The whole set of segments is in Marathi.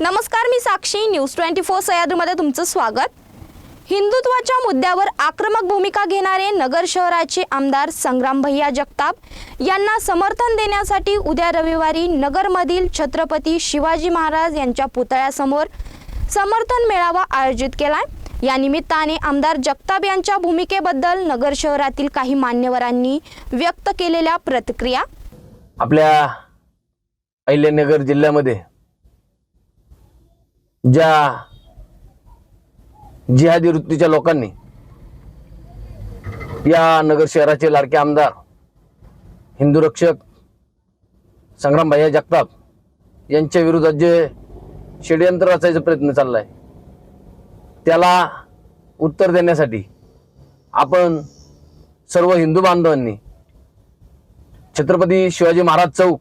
नमस्कार मी साक्षी. न्यूज ट्वेंटी फोर सह्याद्रीमध्ये तुमचं स्वागत. हिंदुत्वाच्या मुद्द्यावर आक्रमक भूमिका घेणारे नगर शहराचे आमदार संग्राम भैया जगताप यांना समर्थन देण्यासाठी उद्या रविवारी नगरमधील छत्रपती शिवाजी महाराज यांच्या पुतळ्यासमोर समर्थन मेळावा आयोजित केला या निमित्ताने आमदार जगताप यांच्या भूमिकेबद्दल नगर शहरातील काही मान्यवरांनी व्यक्त केलेल्या प्रतिक्रिया. आपल्या अहिल्यानगर जिल्ह्यामध्ये ज्या जिहादी वृत्तीच्या लोकांनी या नगर शहराचे लाडके आमदार हिंदूरक्षक संग्राम संग्रामभाई जगताप यांच्या विरोधात जे षडयंत्र रचायचा प्रयत्न चाललाय त्याला उत्तर देण्यासाठी आपण सर्व हिंदू बांधवांनी छत्रपती शिवाजी महाराज चौक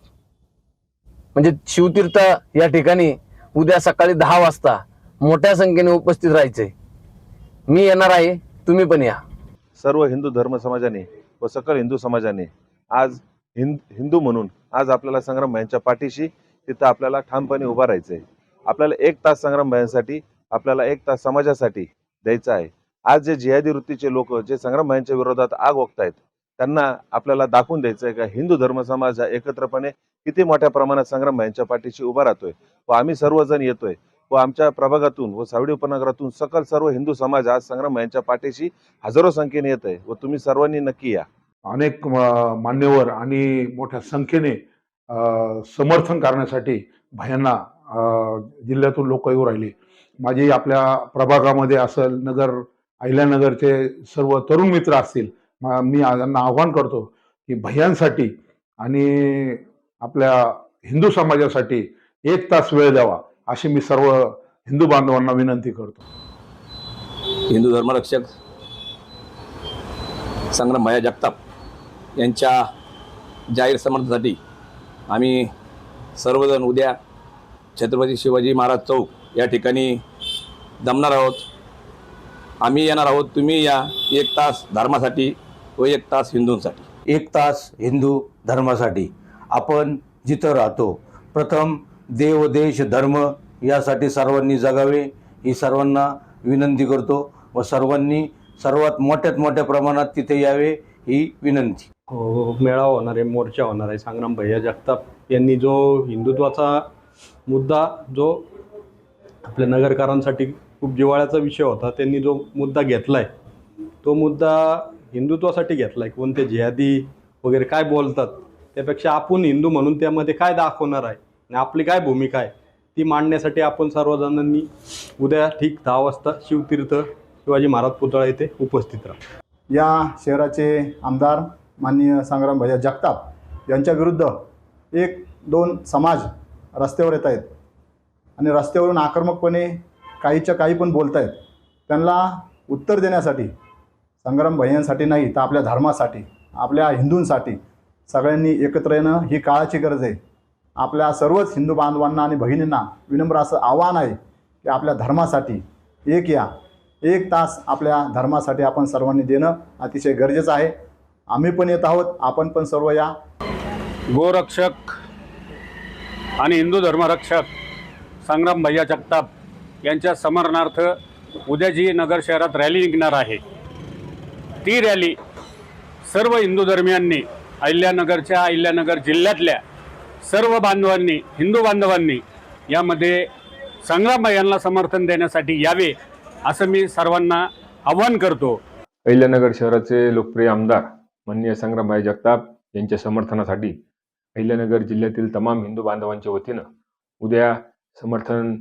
म्हणजे शिवतीर्थ या ठिकाणी उद्या सकाळी दहा वाजता मोठ्या संख्येने उपस्थित राहायचे. मी येणार आहे तुम्ही पण या. सर्व हिंदू धर्म समाजाने व सकल हिंदू समाजाने आज हिंद हिंदू म्हणून आज आपल्याला संग्राम भाईंच्या पाठीशी तिथं आपल्याला ठामपणे उभा राहायचं आहे आपल्याला एक तास संग्राम भाईंसाठी आपल्याला एक तास समाजासाठी द्यायचा आहे. आज जे जिहादी वृत्तीचे लोक जे संग्राम भाईंच्या विरोधात आग ओकतायत त्यांना आपल्याला दाखवून द्यायचं आहे का हिंदू धर्म समाज हा एकत्रपणे किती मोठ्या प्रमाणात संग्राम भाईंच्या पाठीशी उभा राहतोय? व आम्ही सर्वजण येतोय. व आमच्या प्रभागातून व सावडी उपनगरातून सकल सर्व हिंदू समाज आज संग्राम यांच्या पाठीशी हजारो संख्येने येत आहे व तुम्ही सर्वांनी नक्की या. अनेक म- मान्यवर आणि मोठ्या संख्येने समर्थन करण्यासाठी भयांना जिल्ह्यातून लोक येऊ राहिले. माझी आपल्या प्रभागामध्ये असेल नगर अहिल्यानगरचे सर्व तरुण मित्र असतील मी त्यांना आव्हान करतो की भयांसाठी आणि आपल्या हिंदू समाजासाठी एक तास वेळ द्यावा अशी मी सर्व हिंदू बांधवांना विनंती करतो. हिंदू धर्मरक्षक संग्रामभाया जगताप यांच्या जाहीर समर्थनासाठी आम्ही सर्वजण उद्या छत्रपती शिवाजी महाराज चौक या ठिकाणी जमणार आहोत. आम्ही येणार आहोत तुम्ही या एक तास धर्मासाठी व एक तास हिंदूंसाठी. एक तास हिंदू धर्मासाठी आपण जिथं राहतो प्रथम देव देश धर्म यासाठी सर्वांनी जगावे. ही सर्वांना विनंती करतो व सर्वांनी सर्वात मोठ्यात मोठ्या प्रमाणात तिथे यावे ही विनंती. हो, हो, हो मेळावा होणार आहे मोर्चा होणार आहे संग्राम भैया जगताप यांनी जो हिंदुत्वाचा मुद्दा जो आपल्या नगरकारांसाठी खूप जिवाळ्याचा विषय होता त्यांनी जो मुद्दा घेतला आहे तो मुद्दा हिंदुत्वासाठी घेतला आहे कोणते जिहादी वगैरे काय बोलतात त्यापेक्षा आपण हिंदू म्हणून त्यामध्ये काय दाखवणार आहे? आणि आपली काय भूमिका आहे? ती मांडण्यासाठी आपण सर्वजणांनी उद्या ठीक दहा वाजता शिवतीर्थ शिवाजी महाराज पुतळा येथे उपस्थित राहा. या शहराचे आमदार माननीय संग्राम भैया जगताप यांच्या विरुद्ध एक दोन समाज रस्त्यावर येत आहेत. आणि रस्त्यावरून आक्रमकपणे काहीच्या काही पण बोलत आहेत. त्यांना उत्तर देण्यासाठी संग्राम भैयांसाठी नाही तर आपल्या धर्मासाठी आपल्या हिंदूंसाठी सगळ्यांनी एकत्र येणं ही काळाची गरज आहे. आपल्या सर्वच हिंदू बांधवांना आणि बहिणींना विनम्र असं आव्हान आहे की आपल्या धर्मासाठी एक या. एक तास आपल्या धर्मासाठी आपण सर्वांनी देणं अतिशय गरजेचं आहे. आम्ही पण येत आहोत आपण पण सर्व या. गोरक्षक आणि हिंदू धर्मरक्षक संग्राम भैया जगताप यांच्या समरणार्थ उद्या जी नगर शहरात रॅली निघणार आहे. ती रॅली सर्व हिंदू धर्मियांनी अहिल्यानगरच्या अहिल्यानगर जिल्ह्यातल्या सर्व बांधवांनी हिंदू बांधवांनी यामध्ये संग्राम भैयांना समर्थन देण्यासाठी यावे असं मी सर्वांना आव्हान करतो. अहिल्यानगर शहराचे लोकप्रिय आमदार माननीय संग्रामभाई जगताप यांच्या समर्थनासाठी अहिल्यानगर जिल्ह्यातील तमाम हिंदू बांधवांच्या वतीनं उद्या समर्थन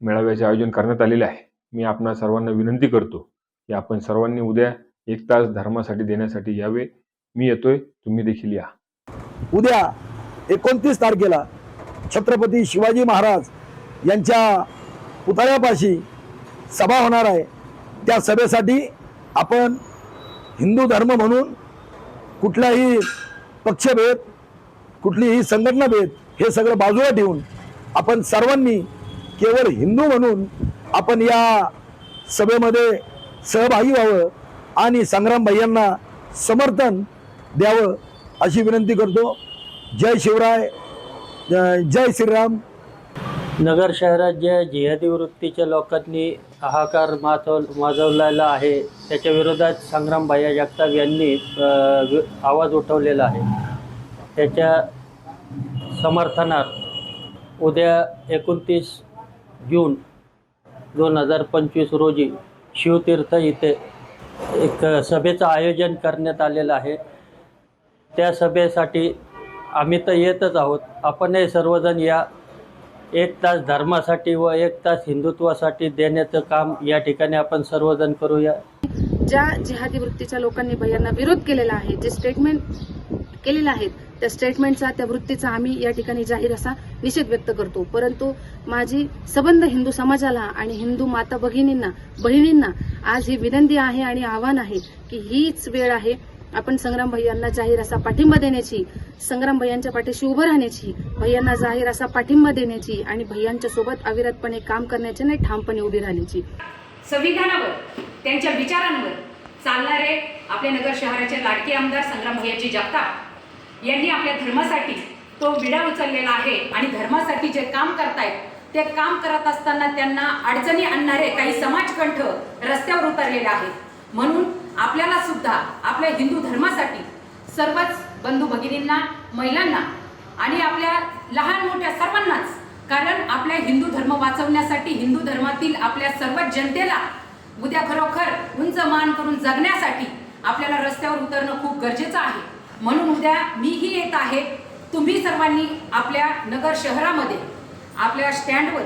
मेळाव्याचे आयोजन करण्यात आलेले आहे. मी आपणा सर्वांना विनंती करतो की आपण सर्वांनी उद्या एक तास धर्मासाठी देण्यासाठी यावे. मी येतोय तुम्ही देखील या. उद्या एकोणतीस तारखेला छत्रपती शिवाजी महाराज यांच्या पुतळ्यापाशी सभा होणार आहे. त्या सभेसाठी आपण हिंदू धर्म म्हणून कुठलाही पक्षभेद कुठलीही संघटनाभेद हे सगळं बाजूला ठेवून आपण सर्वांनी केवळ हिंदू म्हणून आपण या सभेमध्ये सहभागी व्हावं आणि संग्राम भैयांना समर्थन द्यावं अशी विनंती करतो. जय शिवराय जय श्रीराम. नगर शहरात ज्या जिहादी वृत्तीच्या लोकांनी हाहाकार माथव माजवलेला आहे त्याच्या विरोधात संग्राम भैया जगताप यांनी आवाज उठवलेला आहे. त्याच्या समर्थनार्थ उद्या एकोणतीस जून दोन हजार पंचवीस रोजी शिवतीर्थ इथे एक सभेचं आयोजन करण्यात आलेलं आहे. त्या सभेसाठी आम्ही तर येतच आहोत. आपणही सर्वजण या एक तास धर्मासाठी व एक तास हिंदुत्वासाठी देण्याचं काम या ठिकाणी आपण सर्वजण करूया. ज्या जिहादी वृत्तीच्या लोकांनी भैयांना विरोध केलेला आहे जे स्टेटमेंट केलेलं आहे त्या स्टेटमेंटचा त्या वृत्तीचा आम्ही या ठिकाणी जाहीर असा निषेध व्यक्त करतो. परंतु माझी सबंध हिंदू समाजाला आणि हिंदू माता भगिनींना बहिणींना आज ही विनंती आहे आणि आव्हान आहे की हीच वेळ आहे आपण संग्राम भैयांना जाहीर असा पाठिंबा देण्याची संग्राम भैयांच्या पाठीशी उभं राहण्याची भैयांना जाहीर असा पाठिंबा देण्याची आणि भैयांच्या सोबत अविरतपणे काम करण्याची नाही ठामपणे उभी राहण्याची. संविधानावर त्यांच्या विचारांवर चालणारे आपले नगर शहराचे लाडके आमदार संग्राम भैयाजी जगताप यांनी आपल्या धर्मासाठी तो विडा उचललेला आहे आणि धर्मासाठी जे काम करतायत ते काम करत असताना त्यांना अडचणी आणणारे काही समाजकंठ रस्त्यावर उतरलेले आहेत. म्हणून आपल्याला सुद्धा आपल्या हिंदू धर्मासाठी सर्वच बंधू भगिनींना महिलांना आणि आपल्या लहान मोठ्या सर्वांनाच कारण आपल्या हिंदू धर्म वाचवण्यासाठी हिंदू धर्मातील आपल्या सर्वच जनतेला उद्या खरोखर उंच मान करून जगण्यासाठी आपल्याला रस्त्यावर उतरणं खूप गरजेचं आहे. म्हणून उद्या मीही येत आहे. तुम्ही सर्वांनी आपल्या नगर शहरामध्ये आपल्या स्टँडवर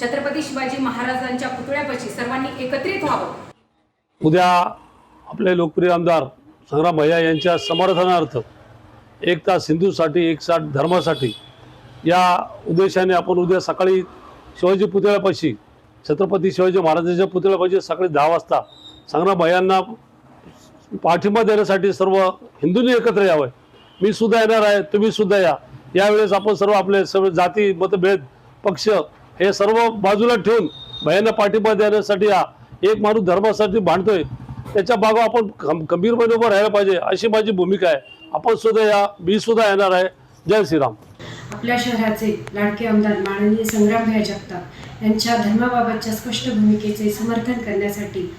छत्रपती शिवाजी महाराजांच्या पुतळ्यापाशी सर्वांनी एकत्रित व्हावं. उद्या आपले लोकप्रिय आमदार संग्राम भैया यांच्या समर्थनार्थ एक तास हिंदूसाठी एक साठ धर्मासाठी या उद्देशाने आपण उद्या सकाळी शिवाजी पुतळ्यापाशी छत्रपती शिवाजी महाराजांच्या पुतळ्यापाशी सकाळी दहा वाजता संग्राम भैयांना पाठिंबा देण्यासाठी सर्व हिंदूंनी एकत्र यावं. मी सुद्धा येणार आहे तुम्ही सुद्धा या. यावेळेस आपण सर्व आपले सर्व जाती मतभेद पक्ष हे सर्व बाजूला ठेवून भयांना पाठिंबा देण्यासाठी या. एक माणूस धर्मासाठी भांडतोय त्याच्या बाबा आपण खं- खंबीरपणे उभं राहायला पाहिजे अशी माझी भूमिका आहे. आपण सुद्धा या मी सुद्धा येणार आहे. जय श्रीराम. आपल्या शहराचे लाडके आमदार माननीय संग्रामभाई जगताप यांच्या धर्माबाबतच्या स्पष्ट भूमिकेचे समर्थन करण्यासाठी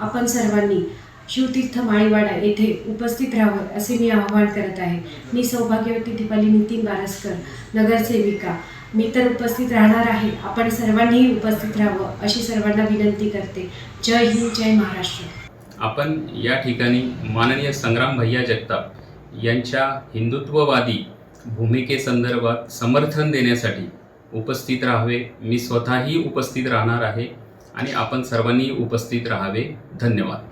आपण सर्वांनी शिवतीर्थ माळीवाडा येथे उपस्थित राहावं असे मी आवाहन करत आहे. मी सौभाग्यवती दीपाली नितीन बारसकर नगरसेविका. मी तर उपस्थित राहणार आहे. आपण सर्वांनीही उपस्थित राहावं अशी सर्वांना विनंती करते. जय हिंद जय महाराष्ट्र. आपण या ठिकाणी माननीय संग्राम भैया जगताप यांच्या हिंदुत्ववादी भूमिकेसंदर्भात समर्थन देण्यासाठी उपस्थित राहावे. मी स्वतःही उपस्थित राहणार आहे आणि आपण सर्वांनी उपस्थित राहावे. धन्यवाद.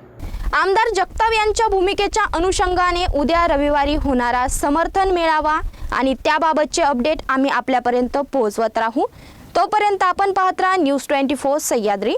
आमदार जगताप यांच्या भूमिकेच्या अनुषंगाने उद्या रविवारी होणारा समर्थन मेळावा आणि त्याबाबतचे अपडेट आम्ही आपल्यापर्यंत पोहोचवत राहू. तोपर्यंत आपण पाहत राहा न्यूज ट्वेंटी फोर सह्याद्री.